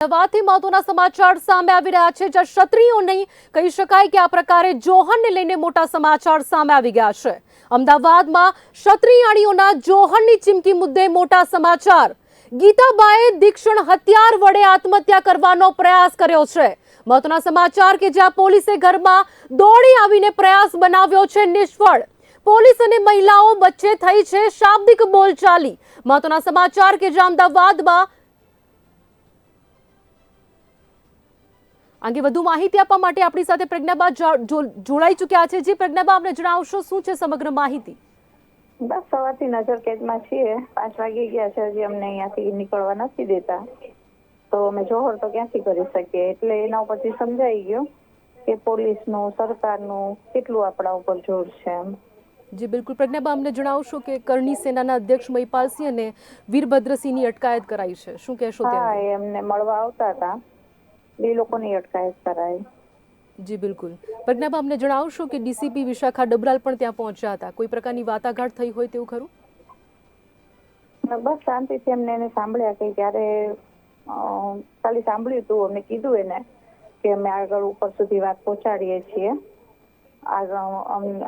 અમદાવાદથી મહત્વના સમાચાર સામે આવી રહ્યા છે. જ્યાં ક્ષત્રિયો નહીં, કહી શકાય કે આ પ્રકારે જોહરને લઈને મોટા સમાચાર સામે આવી ગયા છે. અમદાવાદમાં ક્ષત્રિયાણીઓના જોહરની ચીમકી મુદ્દે મોટા સમાચાર. ગીતાબાએ દીક્ષણ હત્યાર વડે આત્મહત્યા કરવાનો પ્રયાસ કર્યો છે. મહત્વના સમાચાર કે જ્યાં પોલીસે ઘરમાં દોડી આવીને પ્રયાસ બનાવ્યો છે નિષ્ફળ. પોલીસ અને મહિલાઓ વચ્ચે થઈ છે શાબ્દિક બોલચાલી. મહત્વના સમાચાર કે જ્યાં અમદાવાદમાં અંગે વધુ માહિતી આપવા માટે આપણી સાથે પ્રજ્ઞાબા જોડાઈ ચૂક્યા છે. જે પ્રજ્ઞાબા આપને જણાવશો શું છે સમગ્ર માહિતી? બસ સવારથી નજર કેદમાં છીએ. પાંચ વાગે ગયા છે. હજી અમને અહીંયાથી નીકળવા નથી દેતા. તો અમે જોહર તો ક્યાંથી કરી શકીએ? એટલે એના ઉપરથી સમજાઈ ગયું કે પોલીસનું સરકારનું કેટલું આપણા ઉપર જોર છે એમ. જી બિલકુલ. પ્રજ્ઞાબા અમને જણાવશો કે કરણી સેનાના અધ્યક્ષ મહિપાલસિંહ અને વીરભદ્રસિંહની અટકાયત કરાઈ છે. શું કહેશો હા એમને અમને મળવા આવતા હતા. એ લોકોની અટકાયત કરાય. જી બિલકુલ. પ્રજ્ઞાબા અમને જણાવશો કે ડીસીપી વિશાખા ડબરાલ પણ ત્યાં પહોંચ્યા હતા. કોઈ પ્રકારની વાટાઘાટ થઈ હોય તેવું ખરું? બસ શાંતિથી અમને એને સાંભળ્યા કે ક્યારે અ, ખાલી સાંભળ્યું હતું અમને કીધું એને કે અમે આગળ ઉપર સુધી વાત પહોંચાડીએ છીએ.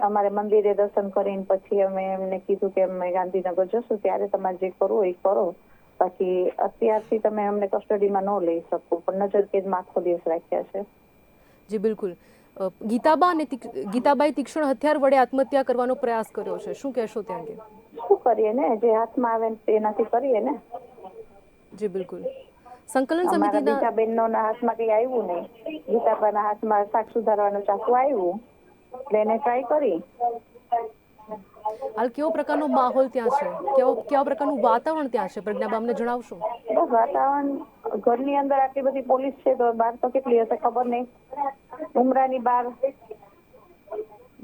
અમારે મંદિરે દર્શન કરીને પછી અમે એમને કીધું કે અમે ગાંધીનગર જશું. ત્યારે તમારે જે કરવું એ કરો. બાકી અત્યારથી તમે અમને કસ્ટડીમાં ન લઈ શકો પણ નજર કેદમાં આખો દિવસ રાખ્યા છે. જી બિલકુલ. ગીતાબા અને ગીતાબાઈ તીક્ષ્ણ હથિયાર વડે આત્મહત્યા કરવાનો પ્રયાસ કર્યો છે. શું કહેશો તે અંગે? શું કરીએ ને? જે હાથમાં આવે તેનાથી કરીએ ને? જી બિલકુલ. સંકલન સમિતિના બીજા બહેનોના હાથમાં કઈ આવ્યું નહીં. ગીતાબાના હાથમાં શાક સુધારવાનું ચાકુ આવ્યું. એટલે એને ટ્રાય કરી. હાલ કેવો પ્રકારનો માહોલ ત્યાં છે? કેવો કેવા પ્રકારનું વાતાવરણ ત્યાં છે? પ્રજ્ઞાબા અમને જણાવશો. બસ વાતાવરણ ઘરની અંદર આટલી બધી પોલીસ છે તો બહાર તો કેટલી હશે ખબર નહીં. ઉમરાની બહાર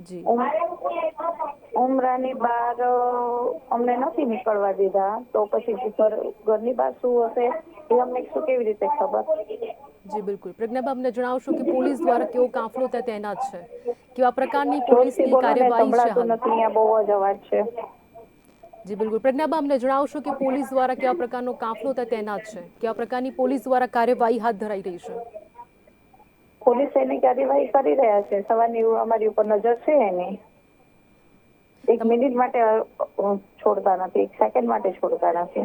જી. ઉમરાની બહાર અમને નથી નીકળવા દીધા. તો પછી ઘર ઘરની બહાર શું હશે એ અમને શું કેવી રીતે ખબર? જી બિલકુલ. પ્રજ્ઞાબા અમને જણાવશો કે પોલીસ દ્વારા કેવો કાફલો ત્યાં તૈનાત છે? કેવા પ્રકારની પોલીસની બોલો ને કાર્યવાહી છે સંભળાતું હાલ? નથી અહીંયા બહુ જ અવાજ છે. જી બિલકુલ. પ્રજ્ઞાબા અમને જણાવશો કે પોલીસ દ્વારા કેવા પ્રકારનો કાફલો ત્યાં તૈનાત છે? કેવા પ્રકારની પોલીસ દ્વારા કાર્યવાહી હાથ ધરાઈ રહી છે? પોલીસ એની કાર્યવાહી કરી રહ્યા છે. સવારની અમારી ઉપર નજર છે એની. એક મિનિટ માટે અ, અ, છોડતા નથી. એક સેકન્ડ માટે છોડતા નથી.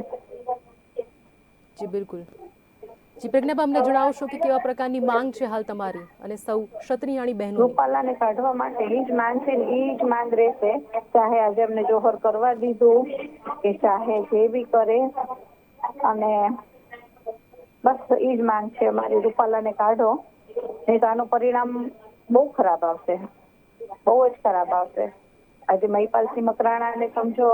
જી બિલકુલ. જી પ્રજ્ઞાબા અમને જણાવશો કે કેવા પ્રકારની માંગ છે હાલ તમારી અને સૌ ક્ષત્રિયાણી બહેનો રૂપાલાને કાઢવા માટે એ જ માંગ છે એ જ માંગ રહેશે. ચાહે આજે અમને જોહર કરવા દીધું, કે ચાહે જે બી કરે. અને બસ એ જ માંગ છે અમારી રૂપાલાને કાઢો. નહીં તો આનું પરિણામ બહુ ખરાબ આવશે. બહુ જ ખરાબ આવશે. આજે મહિપાલસિંહ મકરાણાને સમજો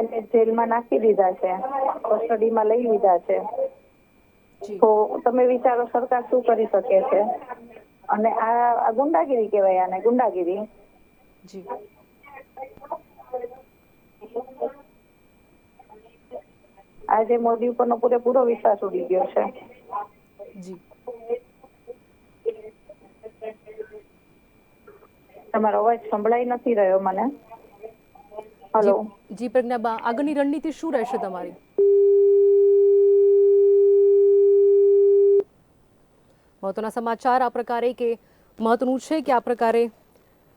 એને જેલમાં નાખી દીધા છે. કસ્ટડીમાં લઈ લીધા છે. તો તમે વિચારો સરકાર શું કરી શકે છે? અને આ ગુંડાગીરી કહેવાય આને ગુંડાગીરી. જી. આજે મોદી ઉપરનો પૂરેપૂરો વિશ્વાસ ઉડી ગયો છે. જી. તમારો અવાજ સંભળાઈ નથી રહ્યો મને. હેલો જી- જી પ્રજ્ઞાબા આગળની રણનીતિ શું રહેશે તમારી? મહત્વના સમાચાર આ પ્રકારે કે મહત્વનું છે કે આ પ્રકારે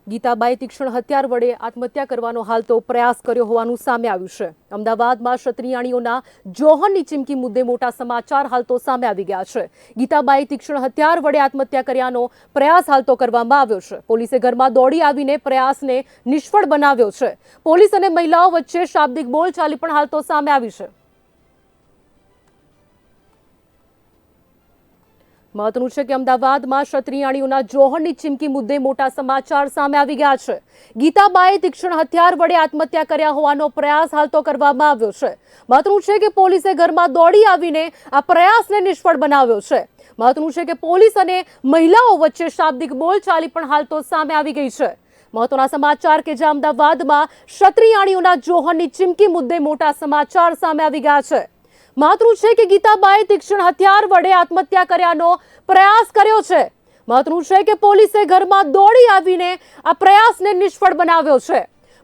ગીતાબાઈ તીક્ષ્ણ હથિયાર વડે આત્મહત્યા કરવાનો હાલ તો પ્રયાસ કર્યો હોવાનું સામે આવ્યું છે. અમદાવાદમાં ક્ષત્રિયાણીઓના જોહનની ચીમકી મુદ્દે મોટા સમાચાર હાલ તો સામે આવી ગયા છે. ગીતાબાઈ તીક્ષ્ણ હથિયાર વડે આત્મહત્યા કર્યાનો પ્રયાસ હાલ તો કરવામાં આવ્યો છે. પોલીસે ઘરમાં દોડી આવીને પ્રયાસને નિષ્ફળ બનાવ્યો છે. પોલીસ અને મહિલાઓ વચ્ચે શાબ્દિક બોલચાલી પણ હાલ તો સામે આવી છે. મહત્વનું છે કે અમદાવાદમાં ક્ષત્રિયાણીઓના જોહરની ચીમકી મુદ્દે મોટા સમાચાર સામે આવી ગયા છે. ગીતાબાએ તીક્ષ્ણ હથિયાર વડે આત્મહત્યા કર્યા હોવાનો પ્રયાસ હાલ તો કરવામાં આવ્યો છે. મહત્વનું છે કે પોલીસે ઘરમાં દોડી આવીને આ પ્રયાસને નિષ્ફળ બનાવ્યો છે. મહત્વનું છે કે પોલીસ અને મહિલાઓ વચ્ચે શાબ્દિક બોલચાલી પણ હાલ તો સામે આવી ગઈ છે. મહત્વના સમાચાર કે જે અમદાવાદમાં ક્ષત્રિયાણીઓના જોહરની ચીમકી મુદ્દે મોટા સમાચાર સામે આવી ગયા છે. મહત્વનું છે કે ગીતાબાએ તીક્ષ્ણ હથિયાર વડે આત્મહત્યા કર્યાનો પ્રયાસ કર્યો છે. મહત્વનું છે કે પોલીસે ઘરમાં દોડી આવીને આ પ્રયાસને નિષ્ફળ બનાવ્યો છે.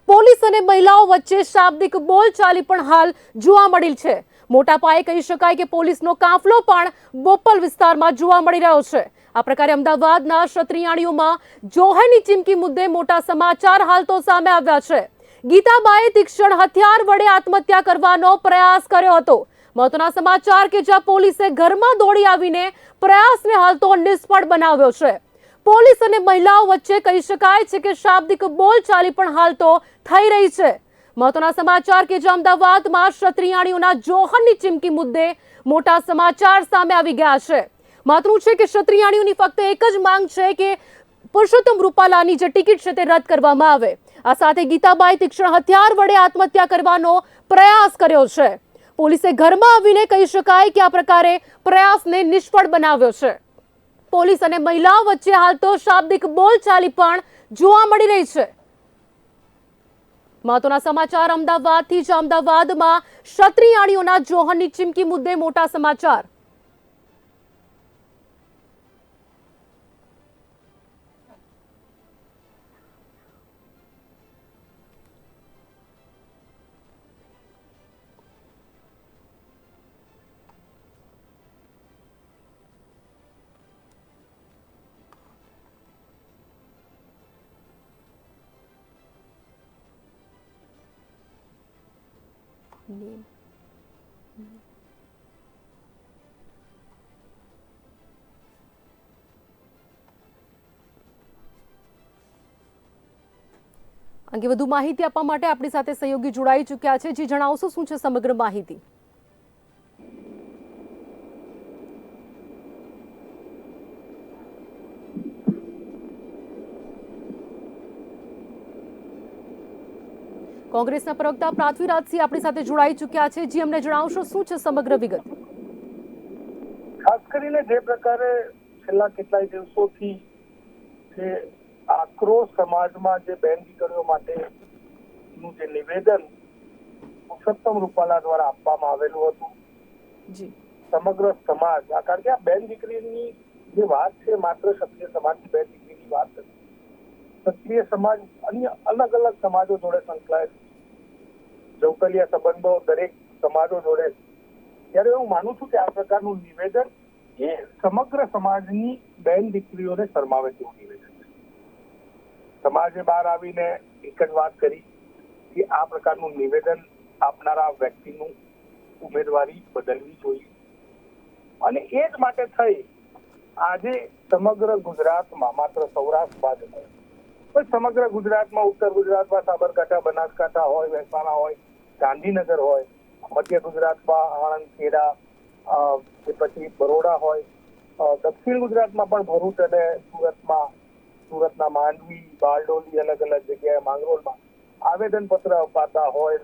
પોલીસ અને મહિલાઓ વચ્ચે શાબ્દિક બોલચાલી પણ હાલ જોવા મળી છે. મોટા પાયે કહી શકાય કે પોલીસનો કાફલો પણ બોપલ વિસ્તારમાં જોવા મળી રહ્યો છે. આ પ્રકારે અમદાવાદના ક્ષત્રિયાણીઓમાં જોહેની ચીમકી મુદ્દે મોટા સમાચાર હાલ તો સામે આવ્યા છે. ગીતાબાએ તીક્ષ્ણ હથિયાર વડે આત્મહત્યા કરવાનો પ્રયાસ કર્યો હતો. મહત્વના સમાચાર કે જ્યાં પોલીસે ઘરમાં દોડી આવીને પ્રયાસને હાલ તો નિષ્ફળ બનાવ્યો છે. પોલીસ અને મહિલાઓ વચ્ચે કહી શકાય છે કે શાબ્દિક બોલચાલી પણ હાલ તો થઈ રહી છે. મહત્વના સમાચાર કે જે અમદાવાદમાં ક્ષત્રિયાણીઓના જોહરની ચીમકી મુદ્દે મોટા સમાચાર સામે આવી ગયા છે. મહત્વનું છે કે ક્ષત્રિયાણીઓની ફક્ત એક જ માંગ છે કે પુરુષોત્તમ રૂપાલાની જે ટિકિટ છે તે રદ કરવામાં આવે. આ સાથે ગીતાબાઈ તીક્ષ્ણ હથિયાર વડે આત્મહત્યા કરવાનો પ્રયાસ કર્યો છે. પોલીસે ઘરમાં આવીને કહી શકાય કે આ પ્રકારે પ્રયાસને નિષ્ફળ બનાવ્યો છે. પોલીસ અને મહિલાઓ વચ્ચે હાલ તો શાબ્દિક બોલચાલી પણ જોવા મળી રહી છે. મહત્વના સમાચાર અમદાવાદથી જ અમદાવાદમાં ક્ષત્રિયાણીઓના જોહરની ચીમકી મુદ્દે મોટા સમાચાર. અંગે વધુ માહિતી આપવા માટે આપણી સાથે સહયોગી જોડાઈ ચૂક્યા છે જે જણાવશો શું છે સમગ્ર માહિતી કોંગ્રેસના પ્રવક્તા પૃથ્વીરાજસિંહ આપણી સાથે જોડાઈ ચૂક્યા છે. જે અમને જણાવશો શું છે સમગ્ર વિગત? ખાસ કરીને જે પ્રકારે છેલ્લા કેટલાય દિવસોથી જે આક્રોશ સમાજમાં જે બેન દીકરીઓ માટેનું જે નિવેદન પુરુષોત્તમ રૂપાલા દ્વારા આપવામાં આવેલું હતું. જી. સમગ્ર સમાજ આ કારણ કે આ બેન દીકરીની જે વાત છે માત્ર ક્ષત્રિય સમાજની બેન દીકરીની વાત નથી. ક્ષત્રિય સમાજ અન્ય અલગ અલગ સમાજો જોડે સંકળાયેલ જવકલિયા સંબંધો દરેક સમાજો જોડે ત્યારે હું માનું છું કે આ પ્રકારનું નિવેદન એ સમગ્ર સમાજની બેન દીકરીઓને શરમાવે તેવું નિવેદન છે. સમાજે બહાર આવીને એક જ વાત કરી કે આ પ્રકારનું નિવેદન આપનારા વ્યક્તિનું ઉમેદવારી બદલવી જોઈએ. અને એ જ માટે થઈ આજે સમગ્ર ગુજરાતમાં માત્ર સૌરાષ્ટ્ર બાદ નહીં, પણ સમગ્ર ગુજરાતમાં, ઉત્તર ગુજરાતમાં સાબરકાંઠા, બનાસકાંઠા હોય, મહેસાણા હોય ગાંધીનગર હોય મધ્ય ગુજરાતમાં આણંદ ખેડા કે પછી બરોડા હોય દક્ષિણ ગુજરાતમાં પણ ભરૂચ અને સુરતમાં સુરતના માંડવી બારડોલી અલગ અલગ જગ્યાએ માંગરોળમાં આવેદન પત્ર અપાતા હોય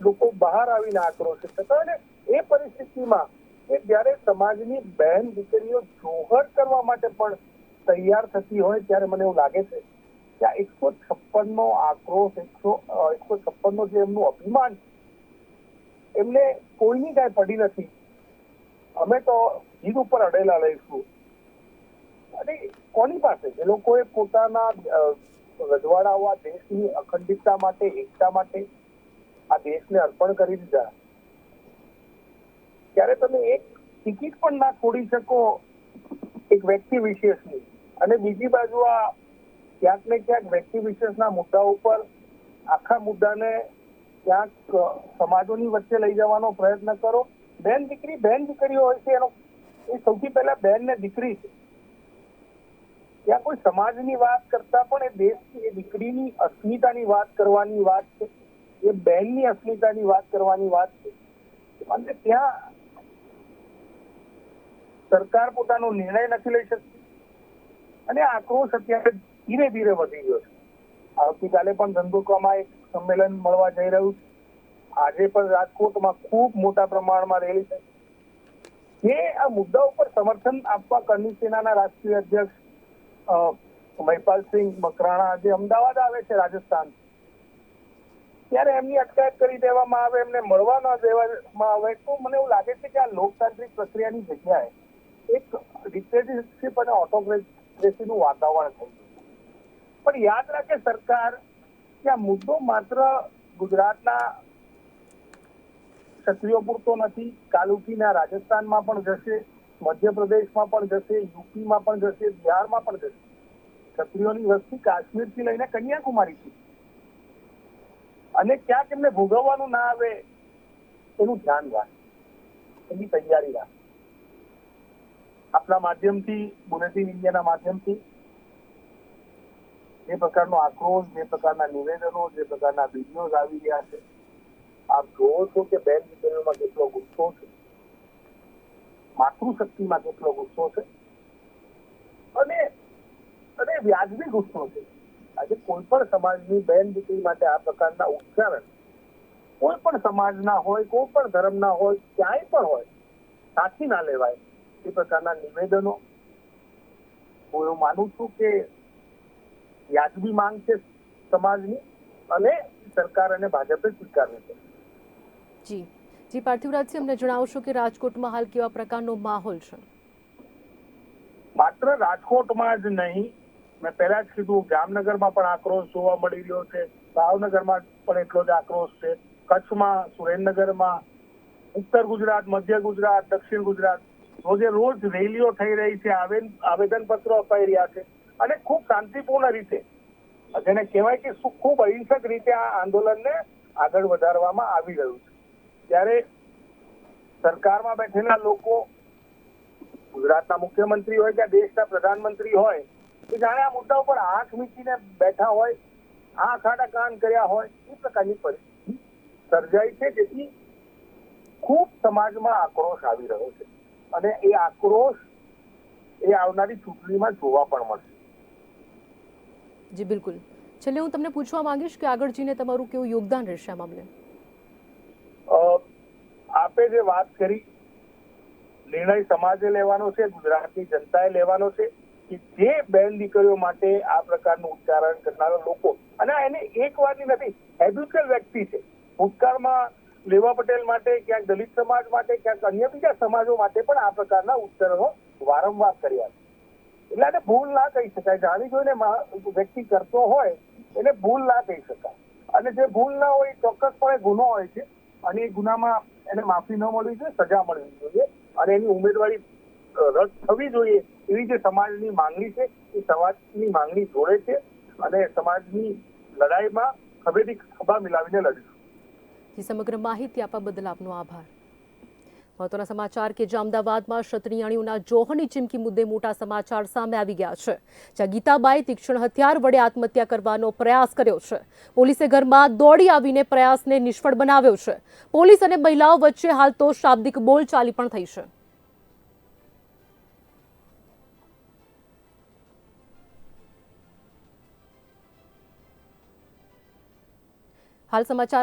લોકો બહાર આવીને આક્રોશિત થતા અને એ પરિસ્થિતિમાં કે જ્યારે સમાજની બહેન દીકરીઓ જોહર કરવા માટે પણ તૈયાર થતી હોય ત્યારે મને એવું લાગે છે કે આ એકસો છપ્પન નો આક્રોશ એકસો એકસો છપ્પન નો જે એમનું અભિમાન છે, એમને કોઈની કાંઈ પડી નથી. અમે તો જીદ ઉપર અડેલા રહીશું. અને કોની પાસે? જે લોકોએ પોતાના રજવાડાઓ આ દેશની અખંડિતતા માટે, એકતા માટે આ દેશને અર્પણ કરી દીધા. ત્યારે તમે એક ટિકિટ પણ ના છોડી શકો એક વ્યક્તિ વિશેષની. અને બીજી બાજુ આ ક્યાંક ને ક્યાંક વ્યક્તિ વિશેષના મુદ્દા ઉપર આખા મુદ્દાને ક્યાંક સમાજોની વચ્ચે લઈ જવાનો પ્રયત્ન કરો. બેન દીકરી, બેન દીકરીઓ હોય છે, એનો, એ સૌથી પહેલા બેન ને દીકરી છે. ત્યાં કોઈ સમાજની વાત કરતા પણ એ દેશની, એ દીકરીની અસ્મિતાની વાત કરવાની વાત છે. એ બહેનની અસ્મિતાની વાત કરવાની વાત છે. અને ત્યાં સરકાર પોતાનો નિર્ણય નથી લઈ શકતી. અને આક્રોશ અત્યારે ધીરે ધીરે વધી ગયો છે. આવતીકાલે પણ ધંધુકામાં એક સંમેલન મળવા જઈ રહ્યું છે. આજે પણ રાજકોટમાં ખૂબ મોટા પ્રમાણમાં રેલી થઈ જે આ મુદ્દા ઉપર સમર્થન આપવા કરની સેનાના રાષ્ટ્રીય અધ્યક્ષ મહિપાલસિંહ મકરાણા આજે અમદાવાદ આવે છે, રાજસ્થાન. ત્યારે એમની અટકાયત કરી દેવામાં આવે, એમને મળવા ન દેવામાં આવે, તો મને એવું લાગે છે કે આ લોકતાંત્રિક પ્રક્રિયાની જગ્યાએ એક ડિક્ટેટરશીપ અને ઓટોક્રેસીનું વાતાવરણ થઈ પણ યાદ રાખે સરકાર કે આ મુદ્દો માત્ર ગુજરાતના ક્ષત્રિયો પૂરતો નથી. કાલ રાજસ્થાનમાં પણ જશે, મધ્યપ્રદેશમાં પણ જશે, યુપીમાં પણ જશે, બિહારમાં પણ જશે. ક્ષત્રિયોની વસ્તી કાશ્મીરથી લઈને કન્યાકુમારી સુધી. અને ક્યાંક એમને ભોગવવાનું ના આવે એનું ધ્યાન રાખ. એની તૈયારી રાખ. આપણા માધ્યમથી, બુલેટિન ઇન્ડિયાના માધ્યમથી જે પ્રકારનો આક્રોશ, જે પ્રકારના નિવેદનો, જે પ્રકારના વિડીયોઝ આવી રહ્યા છે. આપ જોવો છો કે બેન દીકરીઓમાં કેટલો ગુસ્સો છે. માતૃશક્તિમાં કેટલો ગુસ્સો છે. અને અને વ્યાજબી ગુસ્સો છે. આજે કોઈ પણ સમાજની બેન દીકરી માટે આ પ્રકારના ઉચ્ચારણ કોઈ પણ સમાજના હોય કોઈ પણ ધર્મના હોય, ક્યાંય પણ હોય, સાચી ના લેવાય, એ પ્રકારના નિવેદનો. હું એવું માનું છું કે વ્યાજબી માંગ છે સમાજની અને સરકાર અને ભાજપે સ્વીકારવી છે. જી. જી પાર્થિવરાજસિંહ અમને જણાવશો કે રાજકોટમાં હાલ કેવા પ્રકારનો માહોલ છે? માત્ર રાજકોટમાં જ નહીં મેં પહેલા જ કીધું જામનગરમાં પણ આક્રોશ જોવા મળી રહ્યો છે ભાવનગરમાં પણ એટલો જ આક્રોશ છે કચ્છમાં સુરેન્દ્રનગરમાં ઉત્તર ગુજરાત મધ્ય ગુજરાત દક્ષિણ ગુજરાત રોજે રોજ રેલીઓ થઈ રહી છે આવેદન પત્રો અપાઈ રહ્યા છે. અને ખૂબ શાંતિપૂર્ણ રીતે. જેને કહેવાય કે ખૂબ અહિંસક રીતે આ આંદોલનને આગળ વધારવામાં આવી રહ્યું છે. ત્યારે સરકારમાં બેઠેલા લોકો, ગુજરાતના મુખ્યમંત્રી હોય કે દેશના પ્રધાનમંત્રી હોય કે જાણે આ મુદ્દા ઉપર આંખ મીચીને બેઠા હોય, આંખ આડા કાન કર્યા હોય, એ પ્રકારની પરિસ્થિતિ સર્જાઈ છે જેથી ખૂબ સમાજમાં આક્રોશ આવી રહ્યો છે. અને એ આક્રોશ એ આવનારી ચૂંટણીમાં જોવા પણ મળશે. જી, બિલકુલ. છેલ્લે હું તમને પૂછવા માંગીશ કે આગળ જઈને તમારું કેવું યોગદાન રહેશે આ મામલે? આપે જે વાત કરી, નિર્ણય સમાજે લેવાનો છે, ગુજરાતની જનતાએ લેવાનો છે, કે જે બેન દીકરીઓ માટે આ પ્રકારનું ઉચ્ચારણ કરનારા લોકો, અને એને એક વારની નથી હેબ્યુચ્યુઅલ વ્યક્તિ છે. ભૂતકાળમાં લેવા પટેલ માટે, ક્યાંક દલિત સમાજ માટે, ક્યાંક અન્ય બીજા સમાજો માટે પણ આ પ્રકારના ઉચ્ચારણો વારંવાર કર્યા છે. એટલે આને ભૂલ ના કહી શકાય. જાણી જોઈને વ્યક્તિ કરતો હોય, એને ભૂલ ના કહી શકાય. અને જે ભૂલ ના હોય એ ચોક્કસપણે ગુનો હોય છે. અને એ ગુનામાં એને માફી ન મળવી જોઈએ, સજા મળવી જોઈએ. અને એની ઉમેદવારી રદ થવી જોઈએ એવી જે સમાજની માંગણી છે, એ સમાજની માંગણી જોડે છે. અને સમાજની લડાઈમાં ખભેથી ખભા મિલાવીને લડીશું. સમગ્ર માહિતી આપવા બદલ આપનો આભાર. મહત્વના સમાચાર કે જે અમદાવાદમાં ક્ષત્રિયાણીઓના જોહરની ચીમકી મુદ્દે મોટા સમાચાર સામે આવી ગયા છે, જ્યાં ગીતાબાઈ તીક્ષ્ણ હથિયાર વડે આત્મહત્યા કરવાનો પ્રયાસ કર્યો છે. પોલીસે ઘરમાં દોડી આવીને પ્રયાસને નિષ્ફળ બનાવ્યો છે. પોલીસ અને મહિલાઓ વચ્ચે હાલ તો શાબ્દિક બોલચાલી પણ થઈ છે. હાલ સમાચાર